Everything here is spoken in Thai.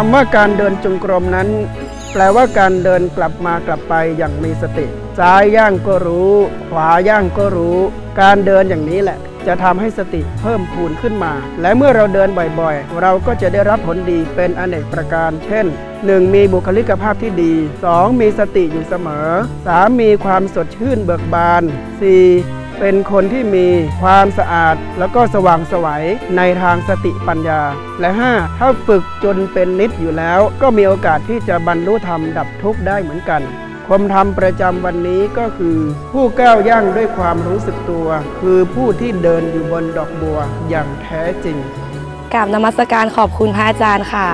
คำว่าการเดินจงกรมนั้น แปลว่าการเดินกลับมากลับไปอย่างมีสติ ซ้ายย่างก็รู้ ขวาย่างก็รู้ การเดินอย่างนี้แหละ จะทำให้สติเพิ่มพูนขึ้นมา และเมื่อเราเดินบ่อยๆ เราก็จะได้รับผลดีเป็นอเนกประการ เช่น 1. มีบุคลิกภาพที่ดี 2. มีสติอยู่เสมอ 3. มีความสดชื่นเบิกบาน 4. เป็นคนที่มีความสะอาด แล้วก็สว่างไสวัยในทางสติปัญญา และ 5. ถ้าฝึกจนเป็นนิดอยู่แล้ว ก็มีโอกาสที่จะบรรลุธรรมดับทุกข์ได้เหมือนกันความธรรมประจำวันนี้ก็คือ ผู้ก้าวย่างด้วยความรู้สึกตัว คือผู้ที่เดินอยู่บนดอกบัวอย่างแท้จริงกราบนมัสการขอบคุณพระอาจารย์ค่ะ